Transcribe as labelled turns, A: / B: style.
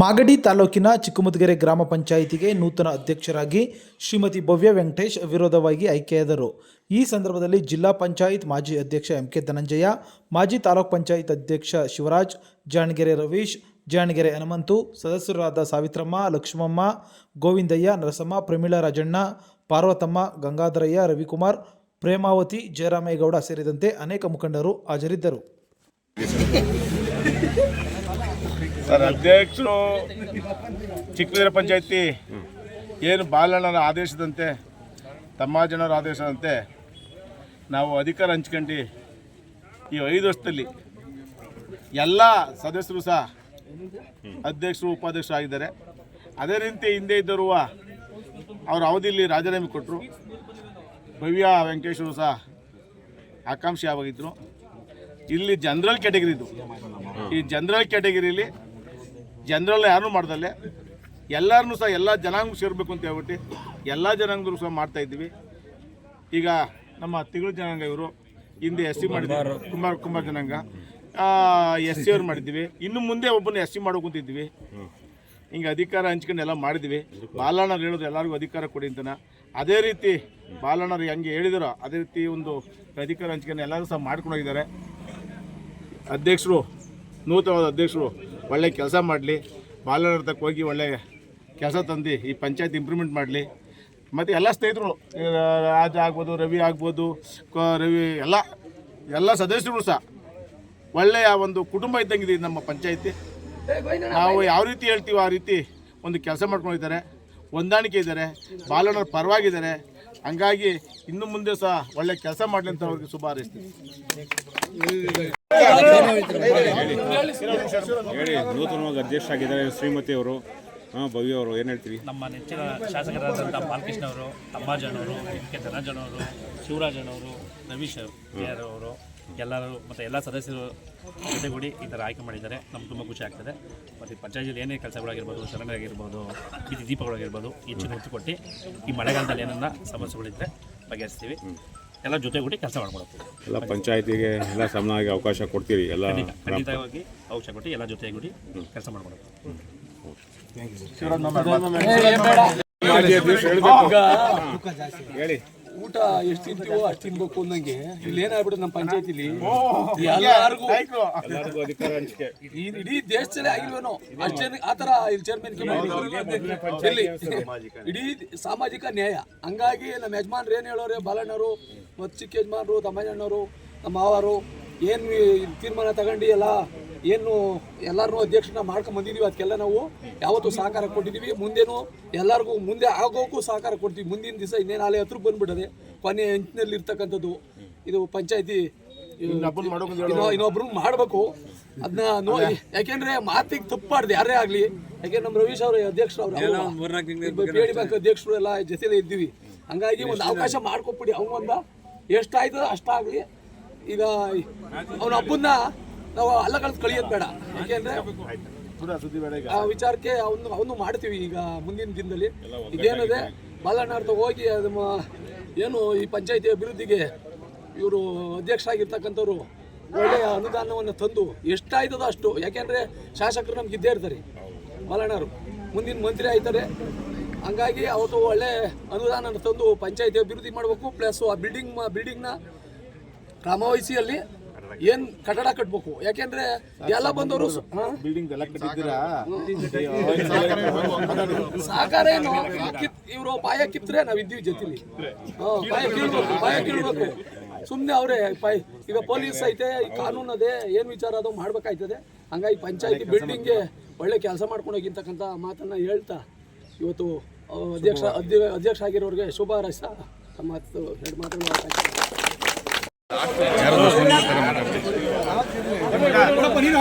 A: ಮಾಗಡಿ ತಾಲೂಕಿನ ಚಿಕ್ಕಮುದ್ಗೆರೆ ಗ್ರಾಮ ಪಂಚಾಯಿತಿಗೆ ನೂತನ ಅಧ್ಯಕ್ಷರಾಗಿ ಶ್ರೀಮತಿ ಭವ್ಯ ವೆಂಕಟೇಶ್ ವಿರೋಧವಾಗಿ ಆಯ್ಕೆಯಾದರು. ಈ ಸಂದರ್ಭದಲ್ಲಿ ಜಿಲ್ಲಾ ಪಂಚಾಯತ್ ಮಾಜಿ ಅಧ್ಯಕ್ಷ ಎಂ ಕೆ ಧನಂಜಯ, ಮಾಜಿ ತಾಲೂಕ್ ಪಂಚಾಯತ್ ಅಧ್ಯಕ್ಷ ಶಿವರಾಜ್, ಜಾಣಗೆರೆ ರವೀಶ್, ಜಾಣಗೆರೆ ಹನುಮಂತು, ಸದಸ್ಯರಾದ ಸಾವಿತ್ರಮ್ಮ, ಲಕ್ಷ್ಮಮ್ಮ, ಗೋವಿಂದಯ್ಯ, ನರಸಮ್ಮ, ಪ್ರಮೀಳಾ ರಾಜಣ್ಣ, ಪಾರ್ವತಮ್ಮ, ಗಂಗಾಧರಯ್ಯ, ರವಿಕುಮಾರ್, ಪ್ರೇಮಾವತಿ, ಜಯರಾಮೇಗೌಡ ಸೇರಿದಂತೆ ಅನೇಕ ಮುಖಂಡರು ಹಾಜರಿದ್ದರು.
B: ಸರ್, ಅಧ್ಯಕ್ಷರು ಚಿಕ್ಕಬೀರ ಪಂಚಾಯತಿ, ಏನು ಬಾಲಣ್ಣನ ಆದೇಶದಂತೆ ತಮ್ಮಾಜನವರ ಆದೇಶದಂತೆ ನಾವು ಅಧಿಕಾರ ಹಂಚ್ಕೊಂಡು ಈ ಐದು ವರ್ಷದಲ್ಲಿ ಎಲ್ಲ ಸದಸ್ಯರು ಸಹ ಅಧ್ಯಕ್ಷರು, ಉಪಾಧ್ಯಕ್ಷರು ಆಗಿದ್ದಾರೆ. ಅದೇ ರೀತಿ ಹಿಂದೆ ಇದ್ದರು ಅವರ ಅವಧಿಯಲ್ಲಿ ರಾಜೀನಾಮೆ ಕೊಟ್ಟರು. ಭವ್ಯ ವೆಂಕಟೇಶ್ವರು ಸಹ ಆಕಾಂಕ್ಷಿ ಆಗಿದ್ದರು ಇಲ್ಲಿ ಜನರಲ್ ಕ್ಯಾಟಗರಿ ಇದು. ಈ ಜನರಲ್ ಕ್ಯಾಟಗರಿಲಿ ಜನರಲ್ ಯಾರು ಮಾಡ್ದಲ್ಲೇ. ಎಲ್ಲರನ್ನೂ ಸಹ ಎಲ್ಲ ಜನಾಂಗ ಸೇರಬೇಕು ಅಂತ ಹೇಳ್ಬಿಟ್ಟು ಎಲ್ಲ ಜನಾಂಗರು ಸಹ ಮಾಡ್ತಾ ಇದ್ದೀವಿ. ಈಗ ನಮ್ಮ ತಿಗಳು ಜನಾಂಗ ಇವರು. ಹಿಂದೆ ಎಸ್ ಸಿ ಮಾಡಿದ್ದಾರೆ ಕುಮಾರ್ ಕುಮಾರ್ ಜನಾಂಗ. ಎಸ್ ಸಿ ಅವ್ರು ಮಾಡಿದ್ವಿ. ಇನ್ನು ಮುಂದೆ ಒಬ್ಬನ ಎಸ್ ಸಿ ಮಾಡ್ಕೊಂತಿದ್ವಿ ಹಿಂಗೆ ಅಧಿಕಾರ ಹಂಚ್ಕೊಂಡು ಎಲ್ಲ ಮಾಡಿದ್ವಿ. ಬಾಲಣ್ಣರು ಹೇಳೋದು ಎಲ್ಲರಿಗೂ ಅಧಿಕಾರ ಕೊಡಿ ಅಂತನ. ಅದೇ ರೀತಿ ಬಾಲಣ್ಣರು ಹೆಂಗೆ ಹೇಳಿದಾರೋ ಅದೇ ರೀತಿ ಒಂದು ಅಧಿಕಾರ ಹಂಚ್ಕೊಂಡು ಎಲ್ಲರೂ ಸಹ ಮಾಡ್ಕೊಂಡು ಹೋಗಿದ್ದಾರೆ. ಅಧ್ಯಕ್ಷರು, ನೂತನವಾದ ಅಧ್ಯಕ್ಷರು, ಒಳ್ಳೆ ಕೆಲಸ ಮಾಡಲಿ. ಬಾಲರ ತಕ್ಕ ಹೋಗಿ ಒಳ್ಳೆ ಕೆಲಸ ತಂದು ಈ ಪಂಚಾಯತ್ ಇಂಪ್ರೂವ್ಮೆಂಟ್ ಮಾಡಲಿ. ಮತ್ತು ಎಲ್ಲ ಸ್ನೇಹಿತರು ರಾಜ ಆಗ್ಬೋದು, ರವಿ ಆಗ್ಬೋದು ರವಿ, ಎಲ್ಲ ಎಲ್ಲ ಸದಸ್ಯರು ಸಹ ಒಳ್ಳೆಯ ಒಂದು ಕುಟುಂಬ ಇದ್ದಂಗಿದೆ ಇದು ನಮ್ಮ ಪಂಚಾಯತಿ. ನಾವು ಯಾವ ರೀತಿ ಹೇಳ್ತೀವೋ ಆ ರೀತಿ ಒಂದು ಕೆಲಸ ಮಾಡ್ಕೊಂಡಿದ್ದಾರೆ. ಹೊಂದಾಣಿಕೆ ಇದ್ದಾರೆ. ಬಾಲಣ್ಣರ ಪರವಾಗಿದ್ದಾರೆ. ಹಂಗಾಗಿ ಇನ್ನು ಮುಂದೆ ಸಹ ಒಳ್ಳೆ ಕೆಲಸ ಮಾಡಲಿ ಅಂತ ಅವ್ರಿಗೆ ಶುಭ ಹಾರೈಸ್ತೀನಿ.
C: ಹೇಳಿ, ನೂತನವಾಗಿ ಅಧ್ಯಕ್ಷ ಆಗಿದ್ದಾರೆ ಶ್ರೀಮತಿ ಅವರು. ಹಾಂ ಭವ್ಯ ಅವರು ಏನು ಹೇಳ್ತೀವಿ
D: ನಮ್ಮ ನೆಚ್ಚಿನ ಶಾಸಕರಾದಂಥ ಬಾಲಕೃಷ್ಣ ಅವರು ತಮ್ಮಾಜನವರು ಎಂ ಕೆ. ಧನಂಜನವರು ಶಿವರಾಜನವರು ರವೀಶ್. ಅವರು ಎಲ್ಲರೂ ಮತ್ತು ಎಲ್ಲ ಸದಸ್ಯರು ಜೊತೆಗೂಡಿ ಈ ಥರ ಆಯ್ಕೆ ಮಾಡಿದ್ದಾರೆ. ನಮ್ಗೆ ತುಂಬ ಖುಷಿ ಆಗ್ತದೆ. ಮತ್ತು ಪಂಚಾಯತಿಯಲ್ಲಿ ಏನೇ ಕೆಲಸಗಳಾಗಿರ್ಬೋದು ಶರಣರಾಗಿರ್ಬೋದು ಬೀದಿ ದೀಪಗಳಾಗಿರ್ಬೋದು ಹೆಚ್ಚಿನ ಒತ್ತು ಕೊಟ್ಟು ಈ ಮಳೆಗಾಲದಲ್ಲಿ ಏನನ್ನ ಸಮಸ್ಯೆಗಳಿದ್ದರೆ ಬಗೆಹರಿಸ್ತೀವಿ. ಎಲ್ಲ ಜೊತೆಗೂಡಿ ಕೆಲಸ ಮಾಡ್ಕೊಡ್ತೀವಿ
C: ಎಲ್ಲ ಪಂಚಾಯತಿಗೆ ಎಲ್ಲ ಸಮನಾಗಿ ಅವಕಾಶ ಕೊಡ್ತೀರಿ ಎಲ್ಲ
D: ಖಂಡಿತ ಖಂಡಿತವಾಗಿ ಅವಕಾಶ ಕೊಟ್ಟು ಎಲ್ಲ ಜೊತೆಗೂಡಿ ಕೆಲಸ ಮಾಡ್ಕೊಡ್ತೀವಿ
C: ಹೇಳಿ
E: ಊಟ ಎಷ್ಟು ತಿಂತೀವೋ ಅಷ್ಟು ತಿನ್ಬೇಕು ಅನ್ನಂಗೆ ಇಲ್ಲಿ ಏನಾಗ್ಬಿಟ್ಟು ನಮ್ಮ ಪಂಚಾಯತಿಲಿ ಎಲ್ಲಾರ್ಗು ಇಡೀ ದೇಶದಲ್ಲೇ ಆಗಿಲ್ವೇನೋ ಅಷ್ಟೇ ಆತರ ಇಲ್ಲಿ ಚೇರ್ಮನ್ ಇಡೀ ಸಾಮಾಜಿಕ ನ್ಯಾಯ ಹಂಗಾಗಿ ನಮ್ಮ ಯಜಮಾನ್ರು ಏನು ಹೇಳೋರೆ ಬಾಲಣ್ಣವರು ಮತ್ತು ಚಿಕ್ಕ ಯಜಮಾನ್ರು ತಮ್ಮಣ್ಣವರು ನಮ್ಮ ಮಾವರು ಏನು ತೀರ್ಮಾನ ತಗೊಂಡಿ ಎಲ್ಲ ಏನು ಎಲ್ಲರೂ ಅಧ್ಯಕ್ಷನ ಮಾಡ್ಕೊಂಡ್ ಬಂದಿದ್ದೀವಿ ಅದಕ್ಕೆಲ್ಲ ನಾವು ಯಾವತ್ತೂ ಸಹಕಾರ ಕೊಟ್ಟಿದ್ದೀವಿ ಮುಂದೇನು ಎಲ್ಲರಿಗೂ ಮುಂದೆ ಆಗೋಕ್ಕೂ ಸಹಕಾರ ಕೊಡ್ತೀವಿ. ಮುಂದಿನ ದಿವಸ ಇನ್ನೇನು ಆಲೆ ಹತ್ರ ಬಂದ್ಬಿಡದೆ ಕೊನೆ ಎಂಟಿನಲ್ಲಿ ಇರ್ತಕ್ಕಂಥದ್ದು ಇದು ಪಂಚಾಯತಿ ಇನ್ನೊಬ್ರು ಮಾಡಬೇಕು. ಅದನ್ನ ನೋಡಿ ಯಾಕೆಂದ್ರೆ ಮಾತಿಗೆ ತಪ್ಪಾಡ್ದು. ಯಾರೇ ಆಗ್ಲಿ. ಯಾಕೆಂದ್ರೆ ನಮ್ಮ ರವೀಶ್ ಅವರು ಅಧ್ಯಕ್ಷರು ಅವ್ರು. ಪಿ ಬ್ಯಾಂಕ್ ಅಧ್ಯಕ್ಷರು ಎಲ್ಲ ಜೊತೆಲೇ ಇದ್ದೀವಿ. ಹಂಗಾಗಿ ಒಂದು ಅವಕಾಶ ಮಾಡ್ಕೊಬಿಡಿ ಅವನೊಂದ ಎಷ್ಟಾಯ್ತದ ಅಷ್ಟಾಗ್ಲಿ ಈಗ ಅವನ ಹಬ್ಬನ್ನ ನಾವು ಅಲ್ಲ ಕಳ್ಸಿ ಕಳಿಯೋದು ಬೇಡ. ಯಾಕೆಂದ್ರೆ ಆ ವಿಚಾರಕ್ಕೆ ಅವನು ಅವನು ಮಾಡ್ತೀವಿ ಈಗ ಮುಂದಿನ ದಿನದಲ್ಲಿ. ಇದೇನಿದೆ ಬಾಲಣ್ಣವ್ರ ಹೋಗಿ ಅದು ಏನು ಈ ಪಂಚಾಯತಿ ಅಭಿವೃದ್ಧಿಗೆ ಇವರು ಅಧ್ಯಕ್ಷರಾಗಿರ್ತಕ್ಕಂಥವ್ರು ಒಳ್ಳೆಯ ಅನುದಾನವನ್ನು ತಂದು ಎಷ್ಟಾಯ್ತದೋ ಅಷ್ಟು. ಯಾಕೆಂದ್ರೆ ಶಾಸಕರು ನಮ್ಗೆ ಇದ್ದೇ ಇರ್ತಾರೆ. ಬಾಲಣ್ಣವರು ಮುಂದಿನ ಮಂತ್ರಿ ಆಯ್ತಾರೆ. ಹಂಗಾಗಿ ಅವತ್ತು ಒಳ್ಳೆ ಅನುದಾನ ತಂದು ಪಂಚಾಯತಿ ಅಭಿವೃದ್ಧಿ ಮಾಡಬೇಕು. ಪ್ಲಸ್ ಆ ಬಿಲ್ಡಿಂಗ್ ಬಿಲ್ಡಿಂಗ್ನ ಕ್ರಮವಹಿಸಿಯಲ್ಲಿ ಏನ್ ಕಟ್ಟಡ ಕಟ್ಬೇಕು? ಯಾಕೆಂದ್ರೆ ಎಲ್ಲ ಬಂದವರು
B: ಬಿಲ್ಡಿಂಗ್ ಎಲ್ಲ
E: ಸಹಕಾರ ಏನು? ಇವರು ಬಾಯ ಕಿತ್ತರೆ ನಾವ್ ಇದ್ದೀವಿ ಜೊತೆಲಿ. ಪಾಯ ಬಾಯ ಕೀಳ್ಬೇಕು ಬಾಯ ಕೀಳ್ಬೇಕು ಸುಮ್ಮನೆ ಅವರೇ ಈಗ ಪೊಲೀಸ್ ಐತೆ ಈ ಕಾನೂನು ಅದೇ ಏನ್ ವಿಚಾರ ಅದು ಮಾಡ್ಬೇಕಾಯ್ತದೆ. ಹಂಗಾಗಿ ಪಂಚಾಯತಿ ಬಿಲ್ಡಿಂಗ್ಗೆ ಒಳ್ಳೆ ಕೆಲಸ ಮಾಡ್ಕೊಂಡು ಹೋಗಿರ್ತಕ್ಕಂಥ ಮಾತನ್ನ ಹೇಳ್ತಾ ಇವತ್ತು ಅಧ್ಯಕ್ಷ ಅಧ್ಯಕ್ಷ ಆಗಿರೋರಿಗೆ ಶುಭ ಹಾರೈಸ್ತಾ ತಮ್ಮ ಮಾತು ಎರಡು ಮಾತನ್ನು